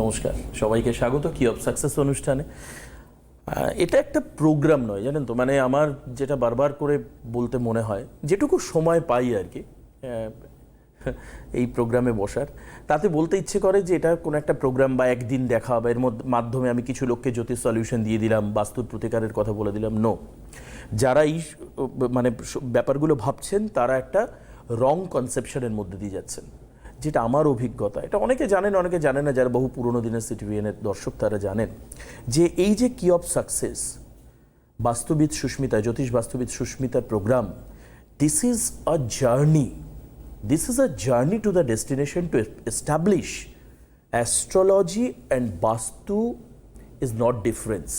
নমস্কার, সবাইকে স্বাগত। কি অফ সাকসেস অনুষ্ঠানে? এটা একটা প্রোগ্রাম নয়, জানেন তো? মানে আমার যেটা বারবার করে বলতে মনে হয়, যেটুকু সময় পাই আর কি এই প্রোগ্রামে বসার, তাতে বলতে ইচ্ছে করে যে এটা কোনো একটা প্রোগ্রাম বা একদিন দেখা বা এর মধ্যে, মাধ্যমে আমি কিছু লোককে জ্যোতিষ সলিউশন দিয়ে দিলাম, বাস্তুর প্রতিকারের কথা বলে দিলাম নো যারা এই মানে ব্যাপারগুলো ভাবছেন, তারা একটা রং কনসেপশনের মধ্যে দিয়ে যাচ্ছেন। যেটা আমার অভিজ্ঞতা, এটা অনেকে জানেন, অনেকে জানে না, যারা বহু পুরনো দিনের সিটিভিএনের দর্শক, তারা জানেন যে এই যে কি অফ সাকসেস, বাস্তুবিদ সুস্মিতা, জ্যোতিষ বাস্তুবিদ সুস্মিতার programme this is a journey this is a journey to the destination to establish astrology and vastu is not difference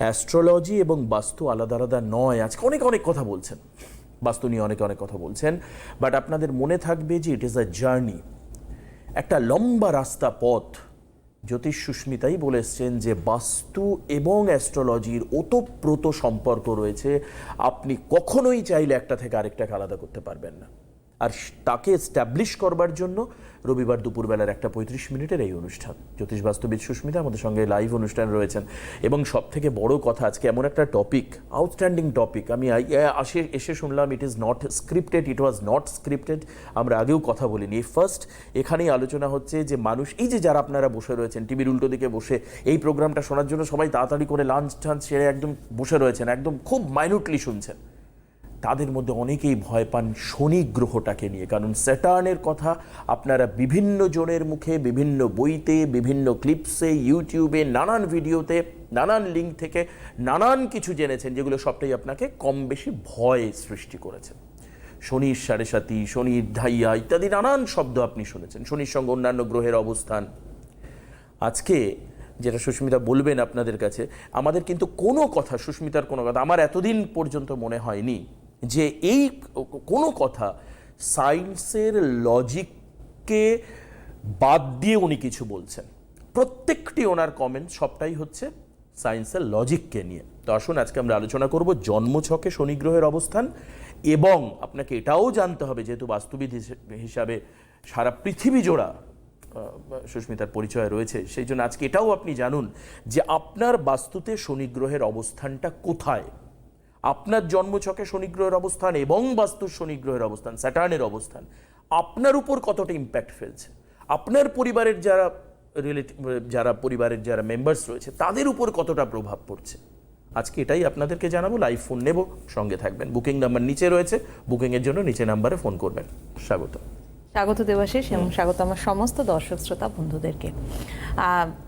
astrology এবং বাস্তু আলাদা আলাদা নয়। আজকে অনেক অনেক কথা বলছেন। বাস্তু নিয়ে অনেকে অনেক কথা বলছেন বাট আপনাদের মনে থাকবে যে ইট ইজ আ জার্নি একটা লম্বা রাস্তা পথ। জ্যোতিষ সুস্মিতাই বলে এসছেন যে বাস্তু এবং অ্যাস্ট্রোলজির ওতপ্রোত সম্পর্ক রয়েছে। আপনি কখনোই চাইলে একটা থেকে আরেকটাকে আলাদা করতে পারবেন না। আর তাকে এস্টাবলিশ করবার জন্য রবিবার দুপুরবেলার একটা পঁয়ত্রিশ মিনিটের এই অনুষ্ঠান। জ্যোতিষ বাস্তবিদ সুস্মিতা আমাদের সঙ্গে লাইভ অনুষ্ঠান রয়েছেন। এবং সব থেকে বড় কথা, আজকে এমন একটা টপিক আউটস্ট্যান্ডিং টপিক আমি আসে, এসে শুনলাম it is not scripted it was not scripted আমরা আগেও কথা বলিনি। ফার্স্ট এখানেই আলোচনা হচ্ছে যে মানুষ, এই যে যারা আপনারা বসে রয়েছেন, টিভির উল্টো দিকে বসে এই প্রোগ্রামটা শোনার জন্য সবাই তাড়াতাড়ি করে লাঞ্চ টাঞ্চ সেরে একদম বসে রয়েছেন, একদম খুব মাইনুটলি শুনছেন। তাদের মধ্যে অনেকেই ভয় পান শনি গ্রহটাকে নিয়ে। কারণ স্যাটার্নের কথা আপনারা বিভিন্ন জনের মুখে, বিভিন্ন বইতে, বিভিন্ন ক্লিপসে, ইউটিউবে, নানান ভিডিওতে, নানান লিঙ্ক থেকে নানান কিছু জেনেছেন যেগুলো সবটাই আপনাকে কম বেশি ভয় সৃষ্টি করেছে। শনির সাড়ে সাতি, শনির ধাইয়া ইত্যাদি নানান শব্দ আপনি শুনেছেন। শনির সঙ্গে অন্যান্য গ্রহের অবস্থান। আজকে যেটা সুস্মিতা বলবেন আপনাদের কাছে, আমাদের কিন্তু কোনো কথা, সুস্মিতার কোনো কথা, আমার এতদিন পর্যন্ত মনে হয়নি। যে এই কোনো কথা সায়েন্সের লজিককে বাদ দিয়ে উনি কিছু বলছেন। প্রত্যেকটি ওনার কমেন্ট সবটাই হচ্ছে সায়েন্সের লজিককে নিয়ে। তো আসুন, আজকে আমরা আলোচনা করব জন্মছকে শনি গ্রহের অবস্থান এবং আপনাকে এটাও জানতে হবে, যেহেতু বাস্তুবিদ হিসে- হিসাবে সারা পৃথিবী জোড়া সুস্মিতার পরিচয় রয়েছে, সেই জন্য আজকে এটাও আপনি জানুন যে আপনার বাস্তুতে শনিগ্রহের অবস্থানটা কোথায়। আপনার জন্মছকে শনিগ্রহের অবস্থান এবং বাস্তুর শনিগ্রহের অবস্থান, স্যাটার্নের অবস্থান, আপনার উপর কতটা ইম্প্যাক্ট ফেলছে? আপনার পরিবারের যারা রিলেটিভ যারা পরিবারের যারা মেম্বার্স রয়েছে, তাদের উপর কতটা প্রভাব পড়ছে? আজকে এটাই আপনাদেরকে জানাব লাইভ ফোন নেব, সঙ্গে থাকবেন। বুকিং নাম্বার নিচে রয়েছে বুকিংয়ের জন্য নিচে নাম্বারে ফোন করবেন। স্বাগত। স্বাগত দেবাশিস এবং স্বাগত আমার সমস্ত দর্শক শ্রোতা বন্ধুদেরকে।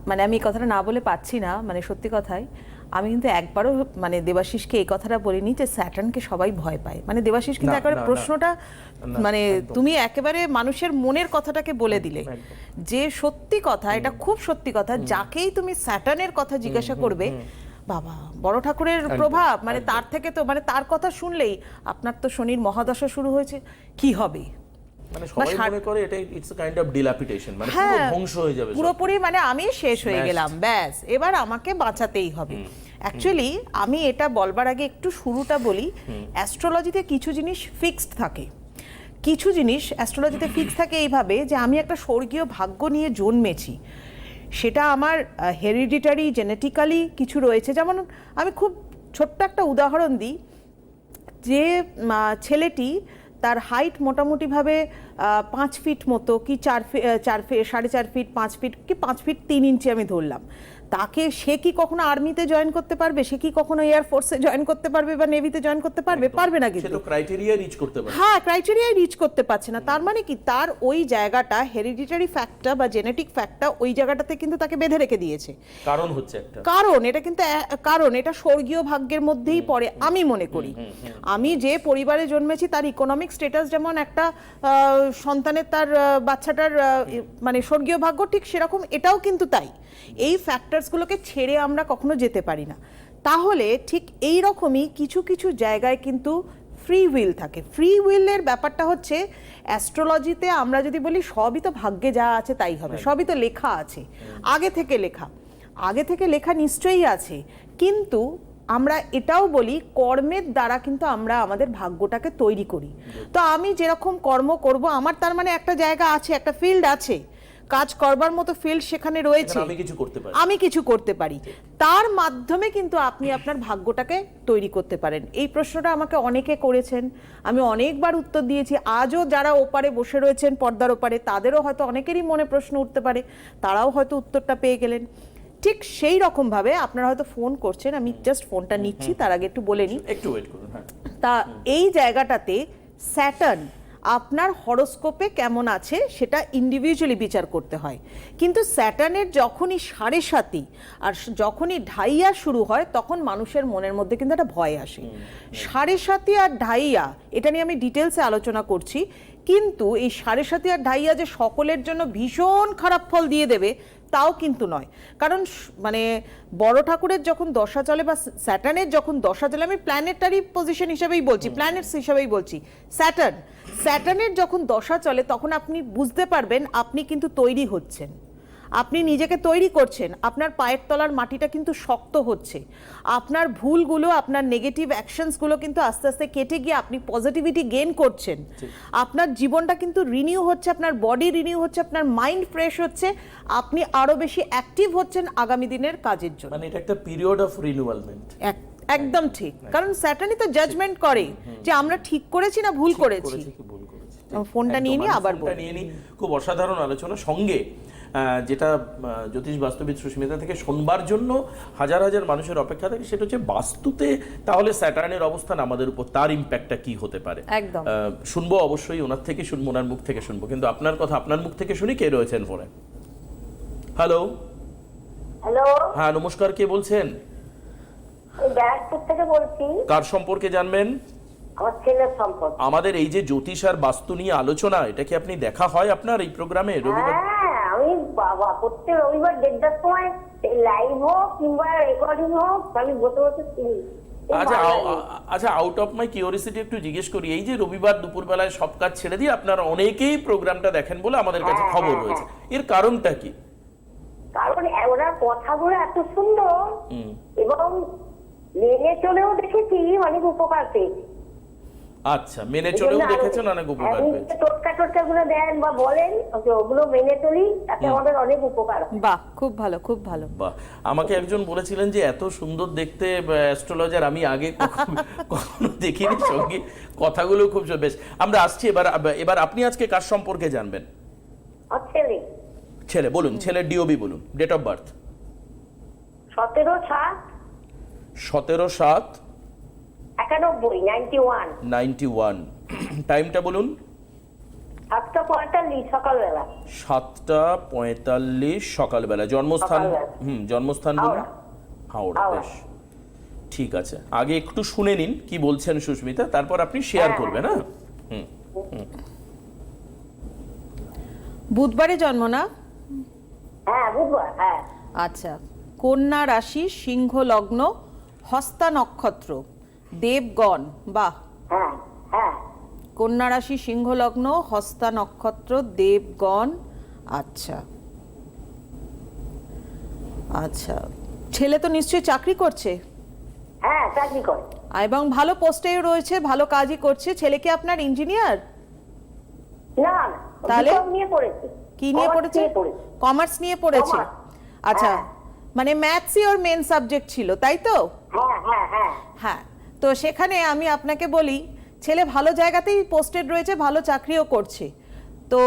মানে আমি কথাটা না বলে পাচ্ছি না মানে সত্যি কথাই আমি কিন্তু একবারও মানে দেবাশিসকে এই কথাটা বলিনি যে স্যাটার্নকে সবাই ভয় পায়। মানে দেবাশিস কিন্তু একবারে। প্রশ্নটা মানে তুমি একেবারে মানুষের মনের কথাটাকে বলে দিলে। যে সত্যি কথা এটা খুব সত্যি কথা যাকেই তুমি স্যাটার্নের কথা জিজ্ঞাসা করবে বাবা বড় ঠাকুরের প্রভাব মানে তার থেকে তো মানে তার কথা শুনলেই আপনার তো শনির মহাদশা শুরু হয়েছে কি হবে? মানে সবাই মনে করে এটা ইটস কাইন্ড অফ ডিলাপিটেশন মানে পুরো হ্যাঁ ধ্বংস হয়ে যাবে পুরোপুরি মানে আমি শেষ হয়ে গেলাম ব্যাস। এবার আমাকে বাঁচাতেই হবে। অ্যাকচুয়ালি আমি এটা বলবার আগে একটু শুরুটা বলি। অ্যাস্ট্রোলজিতে কিছু জিনিস ফিক্সড থাকে। কিছু জিনিস অ্যাস্ট্রোলজিতে ফিক্স থাকে এইভাবে যে আমি একটা স্বর্গীয় ভাগ্য নিয়ে জন্মেছি। সেটা আমার হেরিডিটারি জেনেটিক্যালি কিছু রয়েছে। যেমন আমি খুব ছোট্ট একটা উদাহরণ দিই। যে ছেলেটি তার হাইট মোটামুটিভাবে পাঁচ ফিট মতো কি চার ফিট চার ফিট সাড়ে চার ফিট পাঁচ ফিট কি পাঁচ ফিট তিন ইঞ্চি আমি ধরলাম। তাকে সে কি কখনো আর্মিতে জয়েন করতে পারবে? সে কি কখনো এয়ার ফোর্সে জয়েন করতে পারবে বা নেভিতে জয়েন করতে পারবে? পারবে না কিন্তু। ক্রাইটেরিয়া রিচ করতে পারে হ্যাঁ ক্রাইটেরিয়াই রিচ করতে পারছে না। তার মানে কি? তার ওই জায়গাটা হেরিডিটারি ফ্যাক্টটা বা জেনেটিক ফ্যাক্টটা ওই জায়গাটাতে কিন্তু তাকে বেঁধে রেখে দিয়েছে। কারণ হচ্ছে একটা। কারণ এটা কিন্তু কারণ এটা স্বর্গীয় ভাগ্যের মধ্যেই পড়ে আমি মনে করি। আমি যে পরিবারে জন্মেছি তার ইকোনমিক স্টেটাস যেমন একটা সন্তানের তার বাচ্চাটার মানে স্বর্গীয় ভাগ্য ঠিক সেরকম এটাও কিন্তু তাই। এই ফ্যাক্টরসগুলোকে ছেড়ে আমরা কখনো যেতে পারি না। তাহলে ঠিক এই রকমই কিছু কিছু জায়গায় কিন্তু ফ্রি উইল থাকে। ফ্রি উইলের ব্যাপারটা হচ্ছে অ্যাস্ট্রোলজিতে আমরা যদি বলি সবই তো ভাগ্যে যা আছে তাই হবে। সবই তো লেখা আছে। আগে থেকে লেখা। আগে থেকে লেখা নিশ্চয়ই আছে। কিন্তু আমরা এটাও বলি কর্মের দ্বারা কিন্তু আমরা আমাদের ভাগ্যটাকে তৈরি করি। তো আমি যেরকম কর্ম করব আমার তার মানে একটা জায়গা আছে একটা ফিল্ড আছে। কাজ করবার মতো ফিল্ড সেখানে রয়েছে। আমি কিছু করতে পারি। আমি কিছু করতে পারি। তার মাধ্যমে কিন্তু আপনি আপনার ভাগ্যটাকে তৈরি করতে পারেন। এই প্রশ্নটা আমাকে অনেকে করেছেন। আমি অনেকবার উত্তর দিয়েছি। আজও যারা ওপারে বসে রয়েছেন পর্দার ওপারে তাদেরও হয়তো অনেকেরই মনে প্রশ্ন উঠতে পারে। তারাও হয়তো উত্তরটা পেয়ে গেলেন। ঠিক সেই রকমভাবে আপনারা হয়তো ফোন করছেন। আমি জাস্ট ফোনটা নিচ্ছি তার আগে একটু বলে নিই। একটু ওয়েট করুন হ্যাঁ। তা এই জায়গাটাতে স্যাটার্ন আপনার হরোস্কোপে কেমন আছে সেটা ইন্ডিভিজুয়ালি বিচার করতে হয়। কিন্তু স্যাটার্নের যখনই সাড়ে সাতি আর যখনই ঢাইয়া শুরু হয় তখন মানুষের মনের মধ্যে কিন্তু একটা ভয় আসে। সাড়ে সাতি আর ঢাইয়া এটা নিয়ে আমি ডিটেলসে আলোচনা করছি কিন্তু এই সাড়ে সাতি আর ঢাইয়া যে সকলের জন্য ভীষণ খারাপ ফল দিয়ে দেবে তাও কিন্তু নয়। কারণ মানে বড় ঠাকুরের যখন দশা চলে বা স্যাটার্নের যখন দশা চলে আমি প্ল্যানেটারি পজিশন হিসেবেই বলছি প্ল্যানেটস হিসেবেই বলছি। স্যাটার্ন স্যাটার্নের যখন দশা চলে তখন আপনি বুঝতে পারবেন আপনি কিন্তু তৈরি হচ্ছেন। আপনি নিজেকে তৈরি করছেন আপনার পায়ের তলার মাটিটা কিন্তু শক্ত হচ্ছে। আপনার ভুলগুলো আপনার নেগেটিভ অ্যাকশনসগুলো কিন্তু আস্তে আস্তে কেটে গিয়ে আপনি পজিটিভিটি গেইন করছেন। আপনার জীবনটা কিন্তু রিনিউ হচ্ছে আপনার বডি রিনিউ হচ্ছে আপনার মাইন্ড ফ্রেশ হচ্ছে আপনি আরও বেশি অ্যাক্টিভ হচ্ছেন আগামী দিনের কাজের জন্য। মানে এটা একটা পিরিয়ড অফ রিনিউয়ালমেন্ট একদম ঠিক। কারণ স্যাটার্নই তো জাজমেন্ট করে যে আমরা ঠিক করেছি না ভুল করেছি। ফোনটা নিয়ে নিয়ে আবার। নিয়ে নিই খুব অসাধারণ আলোচনা। সঙ্গে যেটা জ্যোতিষ বাস্তুবিদ সুস্মিতা থেকে শোনবার জন্য হাজার হাজার মানুষের অপেক্ষা থাকে সেটা হচ্ছে বাস্তুতে তাহলে স্যাটার্নের অবস্থান আমাদের উপর তার ইম্প্যাক্টটা কি হতে পারে? একদম। শুনব অবশ্যই ওনার থেকে শুনব ওনার মুখ থেকে শুনব কিন্তু আপনার কথা আপনার মুখ থেকে শুনি কে রয়েছেন ফোনে হ্যালো হ্যালো হ্যাঁ নমস্কার কে বলছেন? আমি ব্যারাকপুর থেকে বলছি। কার সম্পর্কে জানবেন? আমাদের এই যে জ্যোতিষ আর বাস্তু নিয়ে আলোচনা এটা কি আপনি দেখা হয় আপনার এই প্রোগ্রামে? রবিবার হ্যাঁ আমি বাবা প্রত্যেক রবিবার দেড়টার সময় লাইভ হোক কিংবা রেকর্ডিং হোক আমি বসে বসে শুনি। আচ্ছা আচ্ছা আউট অফ মাই কিউরিসিটি একটু জিজ্ঞেস করি এই যে রবিবার দুপুরবেলায় সব কাজ ছেড়ে দিয়ে আপনারা অনেকেই প্রোগ্রামটা দেখেন বলে আমাদের কাছে হ্যাঁ, খবর হ্যাঁ, রয়েছে। এর কারণটা কি? কারণ ওনার কথাগুলো এত সুন্দর এবং মেনে চলেও দেখেছি অনেক উপকার পেয়েছি। আচ্ছা মেনে চলেও দেখেছেন অনেক উপকার পেয়েছে টোটকা টোটকা গুলো দেন বা বলেন ওকে ওগুলো মেনে চলি তাতে আমাদের অনেক উপকার হয়। বাহ খুব ভালো খুব ভালো। বাহ আমাকে একজন বলেছিলেন যে এত সুন্দর দেখতে অ্যাস্ট্রোলজার আমি আগে কখনো- দেখিনি সঙ্গে কথাগুলো খুব বেশ আমরা আসছি এবার এবার আপনি আজকে কার সম্পর্কে জানবেন? ছেলে। ছেলে বলুন ছেলে ডিওবি বলুন ডেট অফ বার্থ সতেরো সাত। সতেরো সাত একানব্বই নাইনটি ওয়ান নাইনটি ওয়ান টাইমটা বলুন। সাতটা পঁয়তাল্লিশ সকালবেলা। সাতটা পঁয়তাল্লিশ সকালবেলা। জন্মস্থান? হুম জন্মস্থান বলুন। হাওড়া। বেশ। ঠিক আছে। আগে একটু শুনে নিন কি বলছেন সুস্মিতা তারপর আপনি শেয়ার হ্যাঁ। করবেন হ্যাঁ। হুম। বুধবারে জন্ম না? হ্যাঁ বুধবার হ্যাঁ। আচ্ছা। কন্যা রাশি সিংহ লগ্ন হস্তা নক্ষত্র। দেবগণ বাহ। হ্যাঁ হ্যাঁ। কন্যা রাশি সিংহ লগ্ন হস্তা নক্ষত্র দেবগণ। আচ্ছা। আচ্ছা। ছেলে তো নিশ্চয়ই চাকরি করছে? হ্যাঁ চাকরি করে। এবং ভালো পোস্টেও রয়েছে ভালো কাজই করছে। ছেলে কি আপনার ইঞ্জিনিয়ার? না তাহলে? নিয়ে পড়েছে। কি নিয়ে পড়েছে? কমার্স নিয়ে পড়েছে? আচ্ছা। মানে ম্যাথসই ওর মেন সাবজেক্ট ছিল তাই তো? হ্যাঁ হ্যাঁ হ্যাঁ। হ্যাঁ। তো সেখানে আমি আপনাকে বলি ছেলে ভালো জায়গাতেই পোস্টেড রয়েছে ভালো চাকরিও করছে। তো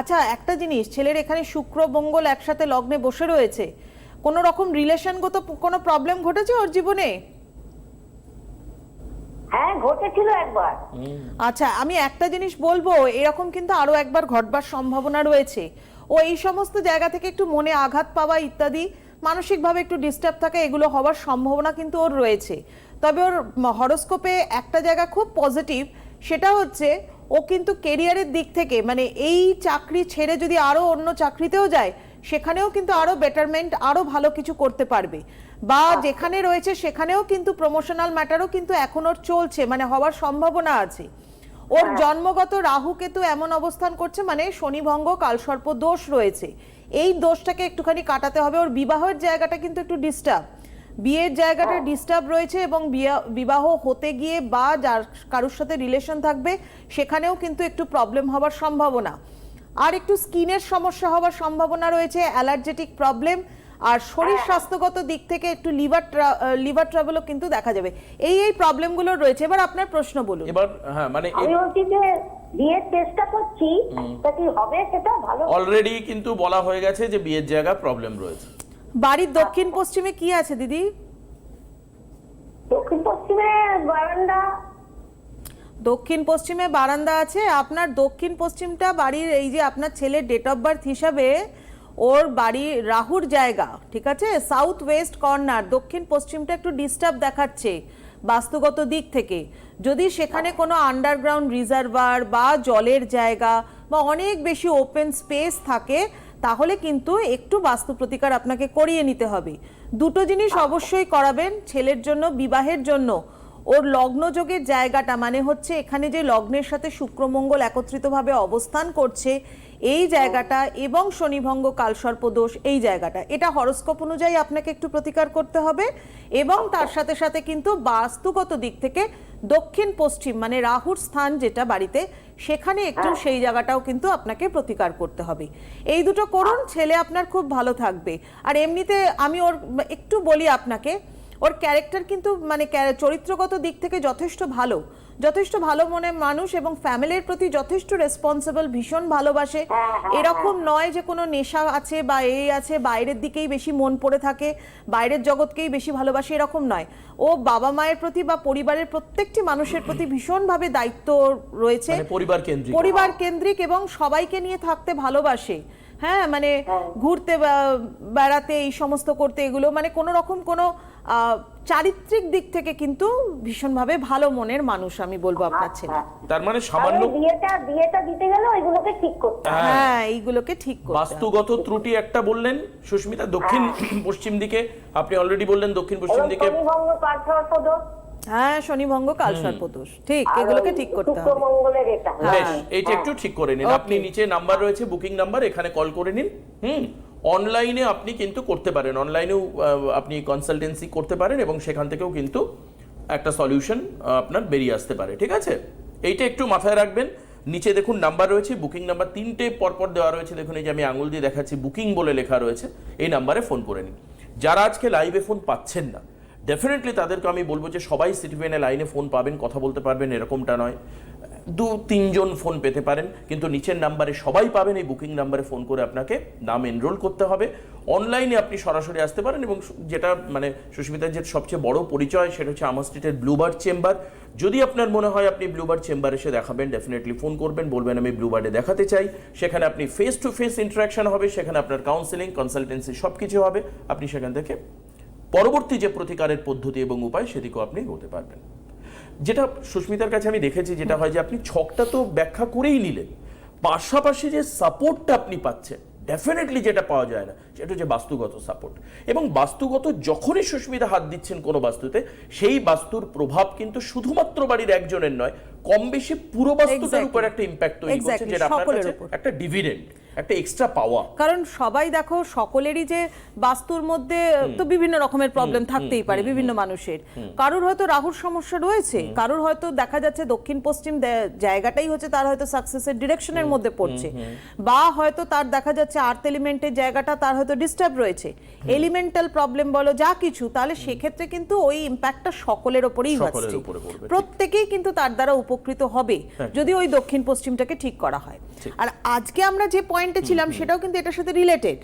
আচ্ছা একটা জিনিস ছেলের এখানে শুক্র মঙ্গল একসাথে লগ্নে বসে রয়েছে কোনো রকম রিলেশনগত কোনো প্রবলেম ঘটেছে ওর জীবনে? হ্যাঁ ঘটেছিল একবার। আচ্ছা আমি একটা জিনিস বলব এরকম কিন্তু আরও একবার ঘটবার সম্ভাবনা রয়েছে। ও এই সমস্ত জায়গা থেকে একটু মনে আঘাত পাওয়া ইত্যাদি মানসিকভাবে একটু ডিস্টার্ব থাকা এগুলো হওয়ার সম্ভাবনা কিন্তু ওর রয়েছে। তবে ওর হরস্কোপে একটা জায়গা খুব পজিটিভ সেটা হচ্ছে ও কিন্তু কেরিয়ারের দিক থেকে মানে এই চাকরি ছেড়ে যদি আরও অন্য চাকরিতেও যায় সেখানেও কিন্তু আরও বেটারমেন্ট আরও ভালো কিছু করতে পারবে। বা যেখানে রয়েছে সেখানেও কিন্তু প্রমোশনাল ম্যাটারও কিন্তু এখন ওর চলছে মানে হওয়ার সম্ভাবনা আছে। ওর জন্মগত রাহু কেতু এমন অবস্থান করছে মানে শনিভঙ্গ কালসর্প দোষ রয়েছে। এই দোষটাকে একটুখানি কাটাতে হবে ওর বিবাহের জায়গাটা কিন্তু একটু ডিস্টার্ব বিয়ের জায়গাটা ডিস্টার্ব রয়েছে এবং বিবাহ হতে গিয়ে বা যার কারোর সাথে রিলেশন থাকবে সেখানেও কিন্তু একটু প্রবলেম হওয়ার সম্ভাবনা। আর একটু স্কিনের সমস্যা হওয়ার সম্ভাবনা রয়েছে অ্যালার্জেটিক প্রবলেম আর শরীর স্বাস্থ্যগত দিক থেকে একটু লিভার লিভার ট্রাভেলও কিন্তু দেখা যাবে। এই এই প্রবলেমগুলো রয়েছে। এবার আপনার প্রশ্ন বলুন। এবার হ্যাঁ মানে আমি বলছি যে বিয়ের চেষ্টা করছি তা কি হবে সেটা ভালো অলরেডি কিন্তু বলা হয়ে গেছে যে বিয়ের জায়গা প্রবলেম রয়েছে। বাড়ির দক্ষিণ পশ্চিমে কি আছে দিদি? দক্ষিণ পশ্চিমে বারান্দা। দক্ষিণ পশ্চিমে বারান্দা আছে। আপনার দক্ষিণ পশ্চিমটা বাড়ির এই যে আপনার ছেলের ডেট অফ বার্থ হিসাবে ওর বাড়ি রাহুর জায়গা ঠিক আছে? সাউথ ওয়েস্ট কর্নার দক্ষিণ পশ্চিমটা একটু ডিস্টার্ব দেখাচ্ছে বাস্তুগত দিক থেকে। যদি সেখানে কোনো আন্ডারগ্রাউন্ড রিজার্ভার বা জলের জায়গা বা অনেক বেশি ওপেন স্পেস থাকে তাহলে কিন্তু একটু বাস্তু প্রতিকার আপনাকে করিয়ে নিতে হবে। দুটো জিনিস অবশ্যই করাবেন ছেলের জন্য বিবাহের জন্য। ওর লগ্নযোগের জায়গাটা মানে হচ্ছে এখানে যে লগ্নের সাথে শুক্রমঙ্গল একত্রিতভাবে অবস্থান করছে এই জায়গাটা এবং শনিভঙ্গ কালসর্প দোষ এই জায়গাটা। এটা হরস্কোপ অনুযায়ী আপনাকে একটু প্রতিকার করতে হবে এবং তার সাথে সাথে কিন্তু বাস্তুগত দিক থেকে দক্ষিণ পশ্চিম মানে রাহুর স্থান যেটা বাড়িতে সেখানে একটু সেই জায়গাটাও কিন্তু আপনাকে প্রতিকার করতে হবে। এই দুটো করুন ছেলে আপনার খুব ভালো থাকবে। আর এমনিতে আমি ওর একটু বলি আপনাকে ওর ক্যারেক্টার কিন্তু মানে চরিত্রগত দিক থেকে যথেষ্ট ভালো। যথেষ্ট ভালো মনে মানুষ এবং ফ্যামিলির প্রতি যথেষ্ট রেসপন্সিবল ভীষণ ভালোবাসে। এরকম নয় যে কোনো নেশা আছে বা এই আছে বাইরের দিকেই বেশি মন পড়ে থাকে বাইরের জগৎকেই বেশি ভালোবাসে এরকম নয়। ও বাবা মায়ের প্রতি বা পরিবারের প্রত্যেকটি মানুষের প্রতি ভীষণভাবে দায়িত্ব রয়েছে। মানে পরিবার কেন্দ্রিক। পরিবার কেন্দ্রিক এবং সবাইকে নিয়ে থাকতে ভালোবাসে। হ্যাঁ মানে ঘুরতে বেড়াতে এই সমস্ত করতে এগুলো মানে কোনো রকম কোনো চারিত্রিক দিক থেকে কিন্তু ভীষণভাবে ভালো মনের মানুষ আমি বলব আপনার ছেলে। তার মানে সামান্য বিয়েটা বিয়েটা দিতে গেলে ওইগুলোকে ঠিক করতে হ্যাঁ। হ্যাঁ এইগুলোকে ঠিক করতে বাস্তুগত ত্রুটি একটা বললেন সুস্মিতা দক্ষিণ পশ্চিম দিকে আপনি অলরেডি বললেন দক্ষিণ পশ্চিম দিকে হ্যাঁ শনিভঙ্গ কালসর্পদোষ। ঠিক এগুলোকে ঠিক করতে হবে। বেশ হ্যাঁ, এইটা একটু ঠিক করে নিন। আপনি নিচে নাম্বার রয়েছে বুকিং নাম্বার এখানে কল করে নিন। হুম। অনলাইনে আপনি কিন্তু করতে পারেন। অনলাইনেও আপনি কনসালটেন্সি করতে পারেন এবং সেখান থেকেও কিন্তু একটা সলিউশন আপনার বেরিয়ে আসতে পারে। ঠিক আছে? এইটা একটু মাথায় রাখবেন। নিচে দেখুন নাম্বার রয়েছে বুকিং নাম্বার তিনটে পরপর দেওয়া রয়েছে। দেখুন, এই যে আমি আঙুল দিয়ে দেখাচ্ছি বুকিং বলে লেখা রয়েছে। এই নাম্বারে ফোন করে নিন। যারা আজকে লাইভে ফোন পাচ্ছেন না ডেফিনেটলি তাদেরকে আমি বলব যে সবাই সিটিভেনে লাইনে ফোন পাবেন, কথা বলতে পারবেন, এরকমটা নয়। দু, তিনজন ফোন পেতে পারেন। কিন্তু নিচের নাম্বারে সবাই পাবেন, এই বুকিং নাম্বারে ফোন করে আপনাকে নাম এনরোল করতে হবে। অনলাইনে আপনি সরাসরি আসতে পারেন এবং যেটা মানে সুস্মিতার যে সবচেয়ে বড় পরিচয়, সেটা হচ্ছে আমার স্ট্রিটের ব্লুবার্ড চেম্বার যদি আপনার মনে হয় আপনি ব্লুবার্ড চেম্বার এসে দেখাবেন ডেফিনেটলি ফোন করবেন, বলবেন, আমি ব্লুবার্ডে দেখাতে চাই। সেখানে আপনি ফেস টু ফেস ইন্টারাকশন হবে, সেখানে আপনার কাউন্সেলিং কনসালটেন্সি সব কিছু হবে। আপনি সেখান থেকে পরবর্তী যে প্রতিকারের পদ্ধতি এবং উপায়, সেদিকেও আপনি হতে পারবেন। যেটা সুস্মিতার কাছে আমি দেখেছি যেটা হয় যে আপনি ছকটা তো ব্যাখ্যা করেই নিলেন। পাশাপাশি যে সাপোর্টটা আপনি পাচ্ছেন ডেফিনেটলি যেটা পাওয়া যায় না সেটা হচ্ছে বাস্তুগত সাপোর্ট এবং বাস্তুগত যখনই সুস্মিতা হাত দিচ্ছেন কোনো বাস্তুতে সেই বাস্তুর প্রভাব কিন্তু শুধুমাত্র বাড়ির একজনের নয় কম বেশি পুরো বাস্তুটার উপর একটা ইম্প্যাক্ট তৈরি করছে যেটা আপনার কাছে একটা ডিভিডেন্ড একটা এক্সট্রা পাওয়া কারণ সবাই দেখো সকলেরই যে বাস্তুর মধ্যে তো বিভিন্ন রকমের প্রবলেম থাকতেই পারে বিভিন্ন মানুষের। কারোর হয়তো রাহুর সমস্যা রয়েছে কারোর হয়তো দেখা যাচ্ছে দক্ষিণ পশ্চিম জায়গাটাই হচ্ছে তার হয়তো সাকসেসের ডিরেকশনের মধ্যে পড়ছে। বা হয়তো তার দেখা যাচ্ছে আর্থ এলিমেন্টের জায়গাটা তার হয়তো ডিস্টার্ব রয়েছে। এলিমেন্টাল প্রবলেম বলো যা কিছু তাহলে সেক্ষেত্রে কিন্তু ওই ইম্প্যাক্টটা সকলের ওপরেই হচ্ছে। প্রত্যেকেই কিন্তু তার দ্বারা উপকৃত হবে যদি ওই দক্ষিণ পশ্চিমটাকে ঠিক করা হয়। আর আজকে আমরা যে পয়েন্টে ছিলাম সেটাও কিন্তু এটার সাথে রিলেটেড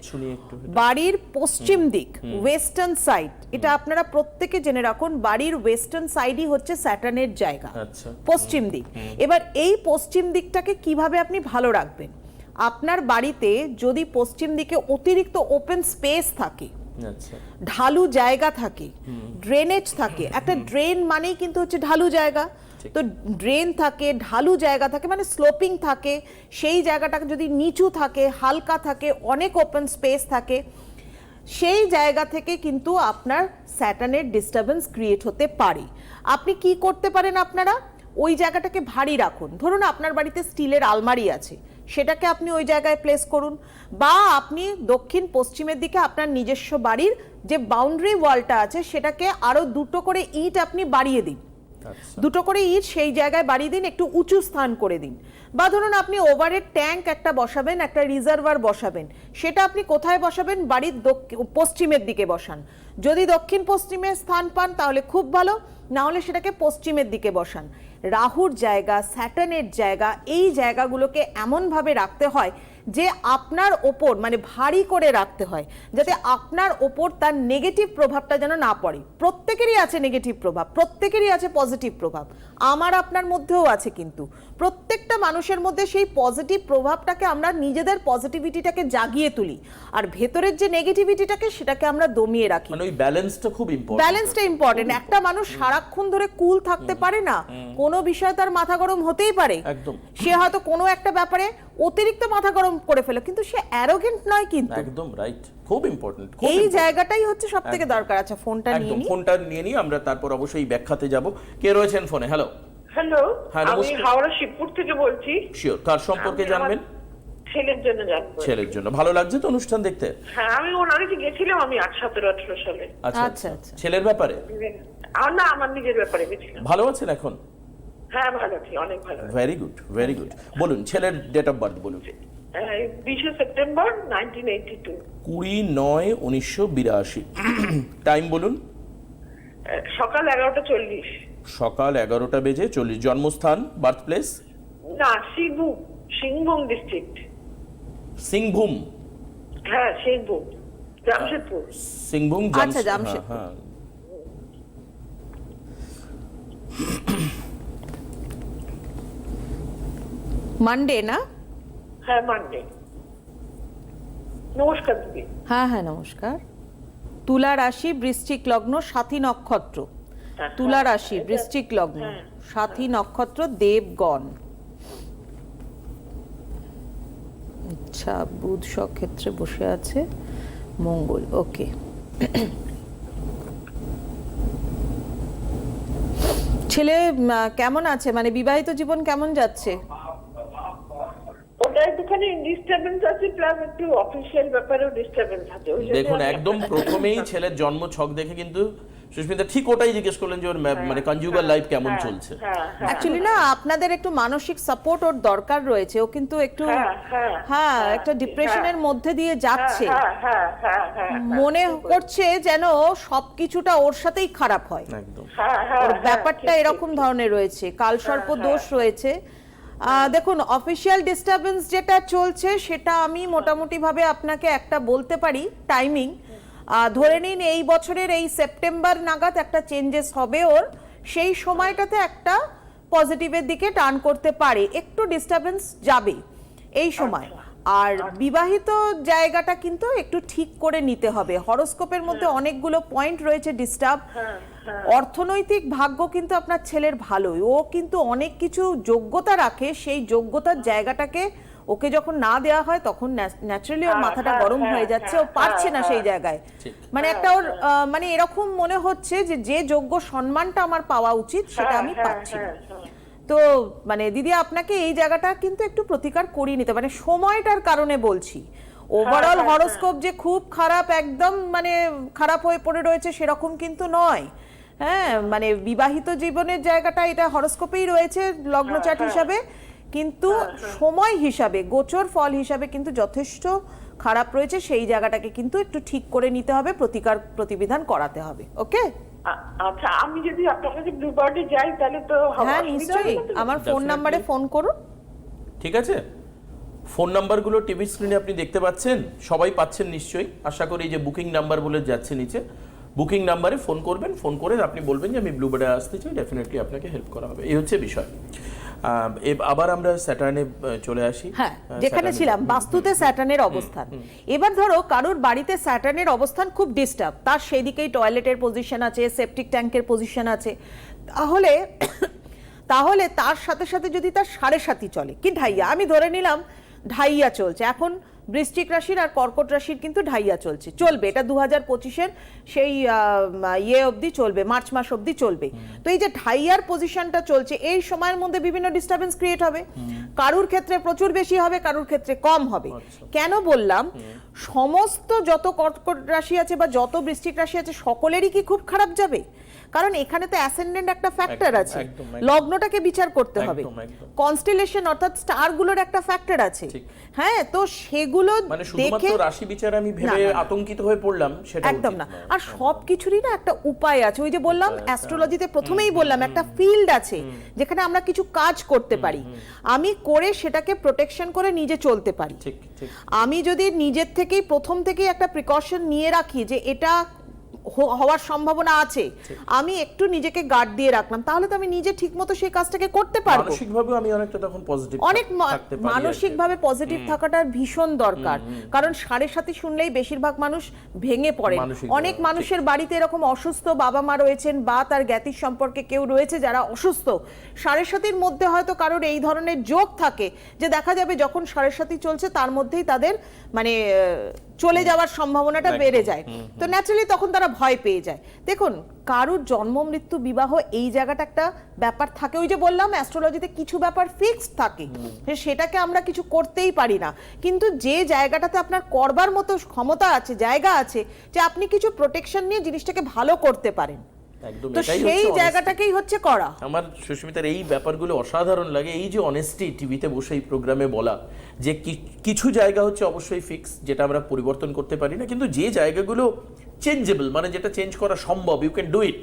বাড়ির পশ্চিম দিক ওয়েস্টার্ন সাইড এটা আপনারা প্রত্যেকে জেনে রাখুন বাড়ির ওয়েস্টার্ন সাইডই হচ্ছে স্যাটার্নের জায়গা আচ্ছা। পশ্চিম দিক। এবার এই পশ্চিম দিকটাকে কীভাবে আপনি ভালো রাখবেন? আপনার বাড়িতে যদি পশ্চিম দিকে অতিরিক্ত ওপেন স্পেস থাকে আচ্ছা। ঢালু জায়গা থাকে ড্রেনেজ থাকে একটা ড্রেন মানেই কিন্তু হচ্ছে ঢালু জায়গা। তো ড্রেন থাকে, ঢালু জায়গা থাকে মানে স্লোপিং থাকে, সেই জায়গাটা যদি নিচু থাকে, হালকা থাকে, অনেক ওপেন স্পেস থাকে, সেই জায়গা থেকে কিন্তু আপনার স্যাটানের ডিস্টারবেন্স ক্রিয়েট হতে পারে। আপনি কি করতে পারেন আপনারা? ওই জায়গাটাকে ভারী রাখুন। ধরুন আপনার বাড়িতে স্টিলের আলমারি আছে, সেটাকে আপনি ওই জায়গায় প্লেস করুন। বা আপনি দক্ষিণ পশ্চিমের দিকে আপনার নিজস্ব বাড়ির যে বাউন্ডারি ওয়ালটা আছে, সেটাকে আরও দুটো করে ইট আপনি বাড়িয়ে দিন। দুটো করে ইট, সেই জায়গায় বাড়িয়ে দিন, একটু উঁচু স্থান করে দিন। বা ধরুন আপনি ওভারের ট্যাঙ্ক একটা বসাবেন, একটা রিজার্ভার বসাবেন। সেটা আপনি কোথায় বসাবেন? বাড়ির পশ্চিমের দিকে বসান। যদি দক্ষিণ পশ্চিমে স্থান পান, তাহলে খুব ভালো। না হলে সেটাকে পশ্চিমের দিকে বসান। রাহুর জায়গা, স্যাটার্নের জায়গা, এই জায়গাগুলোকে এমনভাবে রাখতে হয় যে আপনার ওপর মানে ভারী করে রাখতে হয়, যাতে আপনার ওপর তার নেগেটিভ প্রভাবটা যেন না পড়ে। প্রত্যেকেরই আছে নেগেটিভ প্রভাব, প্রত্যেকেরই আছে পজিটিভ প্রভাব। আমার আপনার মধ্যেও আছে কিন্তু। প্রত্যেকটা মানুষের মধ্যে সেই পজিটিভ প্রভাবটাকে আমরা নিজেদের পজিটিভিটিটাকে জাগিয়ে তুলি। আর ভেতরের যে নেগেটিভিটিটাকে সেটাকে আমরা দমিয়ে রাখি। মানে ওই ব্যালেন্সটা খুব ইম্পর্টেন্ট ব্যালেন্সটা ইম্পর্টেন্ট একটা মানুষ সারাক্ষণ ধরে কুল থাকতে পারে না কোনো বিষয়ে তার মাথা গরম হতেই পারে। একদম। সে হয়তো কোনো একটা ব্যাপারে অতিরিক্ত মাথা গরম করে ফেলে কিন্তু সে অ্যারোগেন্ট নয় কিন্তু। একদম রাইট খুব ইম্পর্টেন্ট এই জায়গাটাই হচ্ছে সব থেকে দরকার। আচ্ছা ফোনটা নিয়ে একদম নিই ফোনটা নিয়ে নিই আমরা তারপর অবশ্যই ব্যাখ্যাতে যাব। কে রয়েছেন ফোনে? হ্যালো হ্যালো হ্যাঁ, আমি হাওড়া শিবপুর থেকে বলছি। শিওর কার সম্পর্কে জানবেন? ছেলের জন্য জানব ছেলের জন্য। ভালো লাগছে তো অনুষ্ঠান দেখতে? হ্যাঁ আমি ওর আগে গেছিলাম আমি আট সতেরো আঠারো সালে। আচ্ছা আচ্ছা, আচ্ছা আচ্ছা। ছেলের ব্যাপারে? আর না আমার নিজের ব্যাপারে গেছিলাম। ভালো আছেন এখন? হ্যাঁ ভালো আছি অনেক ভালো ভেরি গুড ভেরি গুড বলুন ছেলের ডেট অফ বার্থ বলুন। বিশে সেপ্টেম্বর নাইনটিন এইটি টু কুড়ি নয় উনিশশো বিরাশি। টাইম বলুন। সকাল এগারোটা চল্লিশ। সকাল এগারোটা বেজে চল্লিশ জন্মস্থান বার্থ প্লেস না সিংভূম সিংভূম ডিস্ট্রিক্ট সিংভূম। হ্যাঁ সিংভূম জামশেদপুর। সিংভূম আচ্ছা, জামশেদপুর। হ্যাঁ, হ্যাঁ। মানডে না? হ্যাঁ মানডে নমস্কার দিদি। হ্যাঁ হ্যাঁ নমস্কার। তুলা রাশি বৃশ্চিক লগ্ন সাথী নক্ষত্র। হ্যাঁ, তুলা হ্যাঁ, রাশি বৃশ্চিক লগ্ন হ্যাঁ, সাথী নক্ষত্র দেবগণ। আচ্ছা বুধ সক্ষেত্রে বসে আছে মঙ্গল ওকে। ছেলে কেমন আছে? মানে বিবাহিত জীবন কেমন যাচ্ছে? ওটা একটুখানি ডিস্টারবেন্স আছে প্লাস একটু অফিসিয়াল ব্যাপারেও ডিস্টারবেন্স আছে। দেখুন একদম প্রথমেই ছেলের জন্ম ছক দেখে কিন্তু সুস্মিতা ঠিক ওটাই জিজ্ঞেস করলেন যে ওর মানে কনজুগাল লাইফ কেমন হ্যাঁ, চলছে হ্যাঁ, হ্যাঁ, অ্যাকচুয়ালি না আপনাদের একটু মানসিক সাপোর্ট ওর দরকার রয়েছে ও কিন্তু একটু হ্যাঁ, হ্যাঁ, হ্যাঁ হ্যাঁ, একটা ডিপ্রেশনের হ্যাঁ। মধ্যে দিয়ে যাচ্ছে হ্যাঁ, হ্যাঁ, হ্যাঁ, হ্যাঁ, হ্যাঁ, মনে করছে যেন সবকিছুটা ওর সাথেই খারাপ হয় একদম হ্যাঁ, হ্যাঁ, ওর হ্যাঁ, ব্যাপারটা এরকম ধরনের রয়েছে কালসর্প হ্যাঁ, দোষ রয়েছে দেখুন অফিসিয়াল ডিস্টারবেন্স যেটা চলছে সেটা আমি মোটামুটি ভাবে আপনাকে একটা বলতে পারি টাইমিং ধরে নিন এই বছরের এই সেপ্টেম্বর নাগাদ একটা চেঞ্জেস হবে ওর সেই সময়টাতে একটা পজিটিভের দিকে টার্ন করতে পারে একটু ডিস্টারবেন্স যাবে এই সময়। আর বিবাহিত জায়গাটা কিন্তু একটু ঠিক করে নিতে হবে হরোস্কোপের মধ্যে অনেকগুলো পয়েন্ট রয়েছে ডিস্টার্ব হ্যাঁ, হ্যাঁ। অর্থনৈতিক ভাগ্য কিন্তু আপনার ছেলের ভালোই ও কিন্তু অনেক কিছু যোগ্যতা রাখে সেই যোগ্যতার জায়গাটাকে ওকে যখন না দেওয়া হয় তখন ন্যাচারালি ওর মাথাটা হ্যাঁ, গরম হ্যাঁ, হয়ে যাচ্ছে ও হ্যাঁ, পারছে না সেই। জায়গায়। মানে একটা ওর আহ, মানে এরকম মনে হচ্ছে যে যে যোগ্য সম্মানটা আমার পাওয়া উচিত সেটা আমি পাচ্ছি না। তো মানে দিদি আপনাকে এই জায়গাটা কিন্তু একটু প্রতিকার করিয়ে নিতে মানে সময়টার কারণে বলছি। ওভারঅল হরোস্কোপ যে খুব খারাপ একদম মানে খারাপ হয়ে পড়ে রয়েছে সেরকম কিন্তু নয়। হ্যাঁ মানে বিবাহিত জীবনের জায়গাটা এটা হরোস্কোপেই রয়েছে লগ্নচাট। হিসাবে। কিন্তু সময় হিসাবে গোচর ফল হিসাবে কিন্তু যথেষ্ট খারাপ রয়েছে। সেই জায়গাটাকে কিন্তু একটু ঠিক করে নিতে হবে প্রতিকার প্রতিবিধান করাতে হবে ওকে? আচ্ছা আমি যদি আপনার কাছে ব্লু যাই তাহলে তো হ্যাঁ নিশ্চয়ই? আমার ফোন. নাম্বারে ফোন করুন। ঠিক আছে? ফোন নাম্বারগুলো টিভি স্ক্রিনে আপনি দেখতে পাচ্ছেন সবাই পাচ্ছেন নিশ্চয়ই। আশা করি যে বুকিং নাম্বার বলে যাচ্ছে নিচে বুকিং নাম্বারে ফোন করবেন ফোন করে আপনি বলবেন যে আমি ব্লুবার্ডে আসতে চাই ডেফিনেটলি আপনাকে হেল্প করা হবে। এই হচ্ছে বিষয়। আবার আমরা স্যাটার্নে চলে আসি। হ্যাঁ যেখানে ছিলাম বাস্তুতে স্যাটার্নের অবস্থান। এবার ধরো কারোর বাড়িতে স্যাটার্নের অবস্থান খুব ডিস্টার্ব তার সেই দিকেই টয়লেটের পজিশন আছে সেপটিক ট্যাঙ্কের পজিশন আছে। তাহলে তাহলে তার সাথে সাথে যদি তার সাড়ে সাতই চলে কি ঢাইয়া? আমি ধরে নিলাম ঢাইয়া চলছে। এখন বৃশ্চিক রাশির আর কর্কট রাশির কিন্তু ঢাইয়া চলছে। চলবে এটা দু হাজার পঁচিশের সেই ইয়ে অবধি চলবে মার্চ মাস অবধি চলবে। তো এই যে ঢাইয়ার পজিশনটা চলছে এই সময়ের মধ্যে বিভিন্ন ডিস্টারবেন্স ক্রিয়েট হবে। কারুর ক্ষেত্রে প্রচুর বেশি হবে কারুর ক্ষেত্রে কম হবে। কেন বললাম? সমস্ত যত কর্কট রাশি আছে বা যত বৃশ্চিক রাশি আছে সকলেরই কি খুব খারাপ যাবে? কারণ এখানে তো অ্যাসেন্ডেন্ট একটা ফ্যাক্টর আছে। লগ্নটাকে বিচার করতে হবে। কনস্টেলেশন অর্থাৎ স্টারগুলোর একটা ফ্যাক্টর আছে। হ্যাঁ তো সেগুলো মানে দেখে রাশি বিচার আমি ভেবে। আতঙ্কিত হয়ে পড়লাম সেটা একদম না। আর সব কিছুরই না একটা উপায় আছে। ওই যে বললাম অ্যাস্ট্রোলজিতে প্রথমেই বললাম একটা ফিল্ড আছে যেখানে আমরা কিছু কাজ করতে পারি। আমি করে সেটাকে প্রোটেকশন করে নিজে চলতে পারি। আমি যদি নিজের থেকেই প্রথম থেকেই একটা প্রিকশন নিয়ে রাখি যে এটা হওয়ার সম্ভাবনা আছে। আমি একটু নিজেকে গার্ড দিয়ে রাখলাম তাহলে তো আমি নিজে ঠিকমতো সেই কাজটাকে করতে পারব। মানসিকভাবেও আমি অনেকটা তখন পজিটিভ অনেক মানসিক ভাবে পজিটিভ থাকাটা ভীষণ দরকার। কারণ সাড়ে সাথে শুনলেই বেশিরভাগ মানুষ ভেঙে পড়ে অনেক মানুষের বাড়িতে এরকম অসুস্থ বাবা মা রয়েছেন বা তার জ্ঞাতির সম্পর্কে কেউ রয়েছে যারা অসুস্থ। সাড়ে সাতির মধ্যে হয়তো কারোর এই ধরনের যোগ থাকে যে দেখা যাবে যখন সাড়ে সাতি চলছে তার মধ্যেই তাদের মানে চলে যাওয়ার সম্ভাবনাটা বেড়ে যায়। তো ন্যাচারালি তখন তারা ভয় পেয়ে যায়। দেখুন কারুর জন্ম মৃত্যু বিবাহ এই জায়গাটা একটা ব্যাপার থাকে। ওই যে বললাম অ্যাস্ট্রোলজিতে কিছু ব্যাপার ফিক্সড থাকে। সেটাকে আমরা কিছু করতেই পারি না। কিন্তু যে জায়গাটাতে আপনার করবার মতো ক্ষমতা আছে জায়গা আছে যে আপনি কিছু প্রোটেকশন নিয়ে জিনিসটাকে ভালো করতে পারেন একদম সেই জায়গাটাকেই হচ্ছে করা। আমার সুস্মিতার এই ব্যাপারগুলো অসাধারণ লাগে এই যে অনেস্টি টিভিতে বসে এই প্রোগ্রামে বলা যে কিছু জায়গা হচ্ছে অবশ্যই ফিক্স যেটা আমরা পরিবর্তন করতে পারি না কিন্তু যে জায়গাগুলো চেঞ্জেবল মানে যেটা চেঞ্জ করা সম্ভব ইউ ক্যান ডু ইট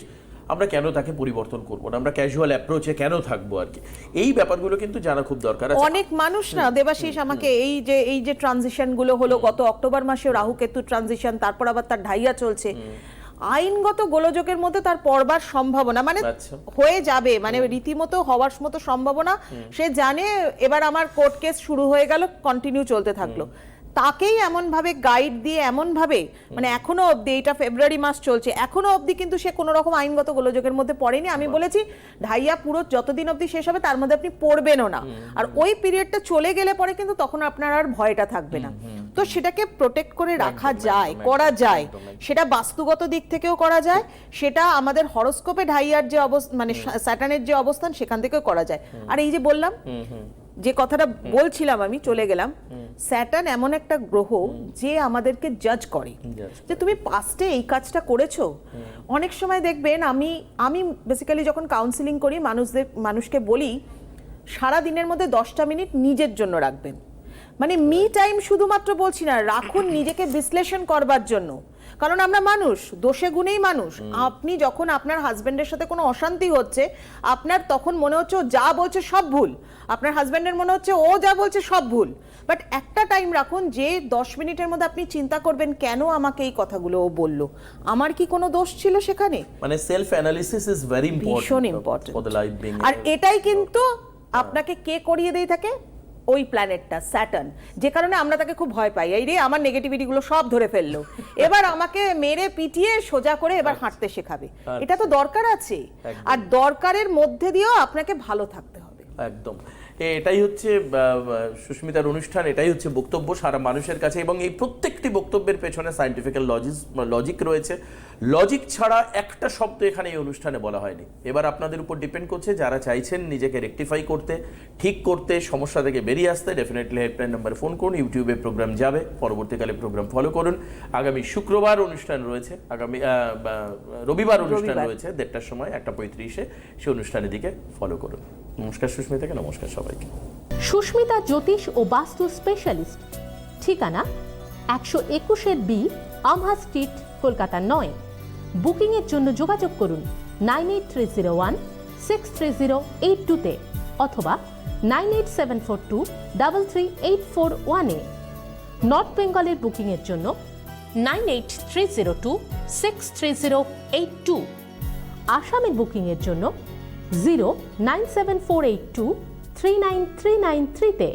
আমরা কেন তাকে পরিবর্তন করব না? আমরা ক্যাজুয়াল অ্যাপ্রোচে কেন থাকব আর কি? এই ব্যাপারগুলো কিন্তু জানা খুব দরকার আছে। অনেক মানুষ না দেবাশিস আমাকে এই যে এই যে ট্রানজিশনগুলো হলো গত অক্টোবর মাসে রাহু কেতু ট্রানজিশন তারপর আবার তার ঢাইয়া চলছে। আইনগত গোলযোগের মধ্যে তার পড়বার সম্ভাবনা মানে আচ্ছা। হয়ে যাবে মানে রীতিমতো হওয়ার মতো সম্ভাবনা সে জানে এবার আমার কোর্ট কেস শুরু হয়ে গেল কন্টিনিউ চলতে থাকল। তাকেই এমন ভাবে গাইড দিয়ে এমন ভাবে মানে এখনও অবধি এটা ফেব্রুয়ারি মাস চলছে এখনও অবধি কিন্তু সে কোনো রকম আইনগত গোলযোগের মধ্যে পড়েনি। আমি বলেছি ঢাইয়া পুরো যতদিন অবধি শেষ হবে তার মধ্যে আপনি পড়বেনও না। আর ওই পিরিয়ডটা চলে গেলে পরে কিন্তু তখন আপনার আর ভয়টা থাকবে না। তো সেটাকে প্রোটেক্ট করে রাখা যায় করা যায়। সেটা বাস্তুগত দিক থেকেও করা যায় সেটা আমাদের হরোস্কোপে ঢাইয়ার যে অবস্থা মানে স্যাটার্নের যে অবস্থান সেখান থেকেও করা যায়। আর এই যে বললাম যে কথাটা বলছিলাম আমি চলে গেলাম স্যাটার্ন এমন একটা গ্রহ যে আমাদেরকে জাজ করে। যে তুমি পাস্টে এই কাজটা করেছ। অনেক সময় দেখবেন আমি আমি বেসিক্যালি যখন কাউন্সিলিং করি মানুষদের মানুষকে বলি সারা দিনের মধ্যে দশটা মিনিট নিজের জন্য রাখবেন। মানে মি টাইম শুধুমাত্র বলছি না রাখুন নিজেকে বিশ্লেষণ করবার জন্য। কারণ আমরা মানুষ দোষে গুণেই মানুষ। আপনি যখন আপনার হাজবেন্ডের সাথে কোনো অশান্তি হচ্ছে আপনার তখন মনে হচ্ছে ও যা বলছে সব ভুল। আপনার হাজবেন্ডের মনে হচ্ছে ও যা বলছে সব ভুল। বাট একটা টাইম রাখুন যে দশ মিনিটের মধ্যে আপনি চিন্তা করবেন কেন আমাকে এই কথাগুলো ও বলল। আমার কি কোনো দোষ ছিল সেখানে? মানে self analysis is very important ভীষণ important. ফর দ্য লাইফ আর এটাই কিন্তু আপনাকে কে করিয়ে দিয়ে থাকে? ওই প্ল্যানেটটা স্যাটার্ন যে কারণে আমরা তাকে খুব ভয় পাই। এই রে আমার নেগেটিভিটিগুলো সব ধরে ফেলল। এবার আমাকে মেরে পিটিয়ে সোজা করে এবার হাঁটতে শেখাবে। এটা তো দরকার আছে। আর দরকারের মধ্যে দিয়েও আপনাকে ভালো থাকতে হবে। একদম। এটাই হচ্ছে সুস্মিতার অনুষ্ঠান এটাই হচ্ছে বক্তব্য সারা মানুষের কাছে এবং এই প্রত্যেকটি বক্তব্যের পেছনে সাইন্টিফিক্যাল লজিস লজিক রয়েছে। লজিক ছাড়া একটা শব্দ এখানে এই অনুষ্ঠানে বলা হয়নি। এবার আপনাদের উপর ডিপেন্ড করছে যারা চাইছেন নিজেকে রেকটিফাই করতে ঠিক করতে সমস্যা থেকে বেরিয়ে আসতে ডেফিনেটলি হেল্পলাইন নাম্বারে ফোন করুন ইউটিউবে প্রোগ্রাম যাবে পরবর্তীকালে প্রোগ্রাম ফলো করুন। আগামী শুক্রবার অনুষ্ঠান রয়েছে আগামী রবিবার অনুষ্ঠান রয়েছে দেড়টার সময় একটা পঁয়ত্রিশে সেই অনুষ্ঠানের দিকে ফলো করুন। নমস্কার সুস্মিতাকে নমস্কার সবাইকে সুস্মিতা জ্যোতিষ ও বাস্তু স্পেশালিস্ট ঠিকানা একশো একুশের বি আমহা স্ট্রিট কলকাতা নয়। বুকিংয়ের জন্য যোগাযোগ করুন nine eight three zero one six three zero eight টুতে অথবা nine eight seven four two double three eight four ওয়ানে নর্থ বেঙ্গলের বুকিংয়ের জন্য nine eight three zero two six three zero eight two আসামের বুকিংয়ের জন্য zero nine seven four eight two three nine three nine থ্রিতে